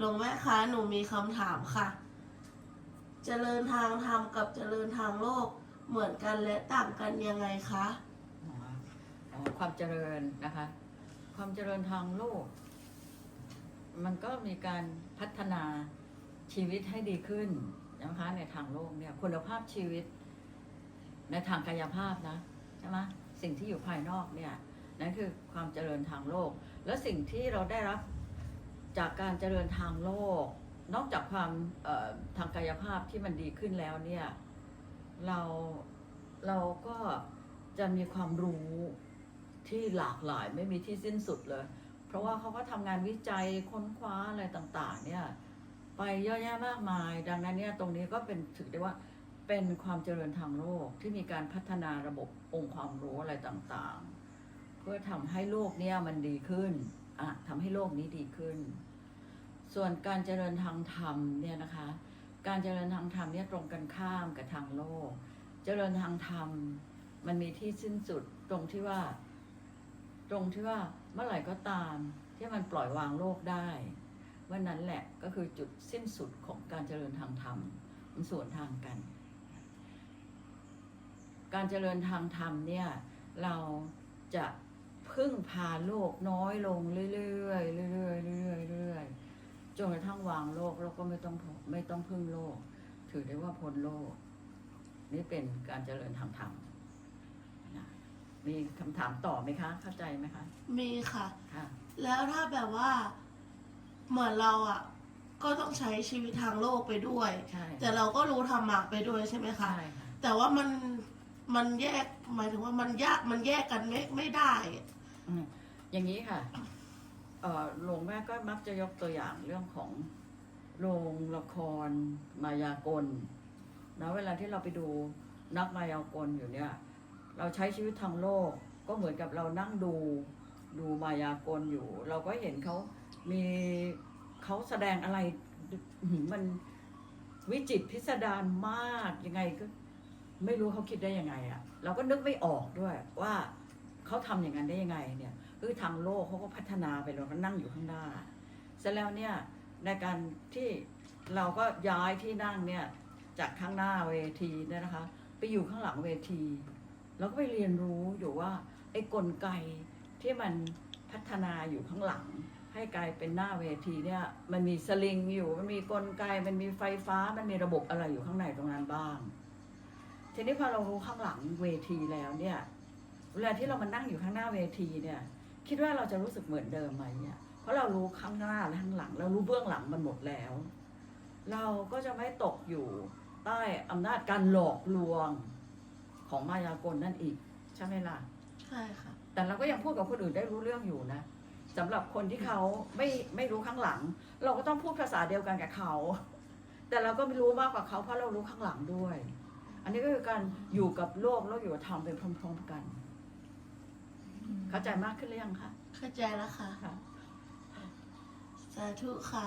หลวงแม่คะหนูมีคำถามค่ะ เจริญทางธรรมกับเจริญทางโลกเหมือนกันและต่างกันยังไงคะอ๋ออ๋อความเจริญนะคะ ความเจริญทางโลก มันก็มีการพัฒนาชีวิตให้ดีขึ้นนะคะในทางโลกเนี่ยคุณภาพชีวิต ในทางกายภาพนะใช่ไหมสิ่งที่อยู่ภายนอกเนี่ยนั่นคือความเจริญทางโลก แล้วสิ่งที่เราได้รับ จากการเจริญทางโลก นอกจากความทางกายภาพที่มันดีขึ้นแล้วเนี่ยเราเราก็จะมีความรู้ที่หลากหลายไม่มีที่สิ้นสุดเลย เพราะว่าเขาก็ทำงานวิจัยค้นคว้าอะไรต่าง ๆ เนี่ยไปเยอะแยะมากมาย ดังนั้นเนี่ยตรงนี้ก็เป็นถือได้ว่าเป็นความเจริญทางโลกที่มีการพัฒนาระบบองค์ความรู้อะไรต่างๆ เพื่อทำให้โลกเนี่ยมันดีขึ้นอะทำให้โลกนี้ดีขึ้น ส่วนการเจริญทางธรรมเนี่ยนะคะ การเจริญทางธรรมเนี่ยตรงกันข้ามกับทางโลก เจริญทางธรรมมันมีที่สิ้นสุดตรงที่ว่า ตรงที่ว่าเมื่อไหร่ก็ตาม ที่มันปล่อยวางโลกได้เมื่อนั้นแหละก็คือจุดสิ้นสุดของการเจริญทางธรรมมันสวนทางกัน การเจริญทางธรรมเนี่ยเราจะพึ่งพาโลกน้อยลงเรื่อยๆเรื่อยๆเรื่อยๆเรื่อยๆ จนกระทั่งวางโลกแล้วก็ไม่ต้องไม่ต้องพึ่งโลก ถือได้ว่าพ้นโลก นี่เป็นการเจริญทางธรรมนะมีคำถามต่อไหมคะ เข้าใจไหมคะ มีค่ะ ค่ะ แล้วถ้าแบบว่าเหมือนเราอะ ก็ต้องใช้ชีวิตทางโลกไปด้วย ใช่ แต่เราก็รู้ธรรมะไปด้วยใช่ไหมคะ ใช่ค่ะ แต่ว่ามันมันแยกหมายถึงว่ามันยากมันแยกกันไม่ไม่ได้ อืมอย่างนี้ค่ะเอ่อ หลวงแม่ก็มักจะยกตัวอย่างเรื่องของโรงละครมายากลนะเวลาที่เราไปดูนักมายากลอยู่เนี่ย เราใช้ชีวิตทางโลกก็เหมือนกับเรานั่งดูดูมายากลอยู่ เราก็เห็นเขามีเขาแสดงอะไรมันวิจิตพิสดารมากยังไงก็ไม่รู้เขาคิดได้ยังไงอะ่ะเราก็นึกไม่ออกด้วยว่าเขาทำอย่างนั้นได้ยังไงเนี่ย คือทางโลกเขาก็พัฒนาไปเราก็นั่งอยู่ข้างหน้า เสร็จแล้วเนี่ยในการที่เราก็ย้ายที่นั่งเนี่ยจากข้างหน้าเวทีเนี่ยนะคะ ไปอยู่ข้างหลังเวทีเราก็ไปเรียนรู้อยู่ว่าไอ้กลไกที่มันพัฒนาอยู่ข้างหลัง ให้กลายเป็นหน้าเวทีเนี่ยมันมีสลิงอยู่มันมีกลไกมันมีไฟฟ้ามันมีระบบอะไรอยู่ข้างในตรงนั้นบ้าง ทีนี้พอเรารู้ข้างหลังเวทีแล้วเนี่ยเวลาที่เรามานั่งอยู่ข้างหน้าเวทีเนี่ย คิดว่าเราจะรู้สึกเหมือนเดิมไหมเนี่ยเพราะเรารู้ข้างหน้าและข้างหลัง เรารู้เบื้องหลังมันหมดแล้ว เราก็จะไม่ตกอยู่ใต้อำนาจการหลอกลวงของมายากลนั่นอีก ใช่ไหมล่ะใช่ค่ะ แต่เราก็ยังพูดกับคนอื่นได้รู้เรื่องอยู่นะสำหรับคนที่เขาไม่ไม่รู้ข้างหลัง เราก็ต้องพูดภาษาเดียวกันกับเขา แต่เราก็ไม่รู้มากกว่าเขาเพราะเรารู้ข้างหลังด้วย อันนี้ก็คือการอยู่กับโลกแล้วอยู่กับธรรมไปพร้อม ๆ กัน เข้าใจมากขึ้นหรือยังคะเข้าใจแล้วค่ะ ค่ะ สาธุค่ะ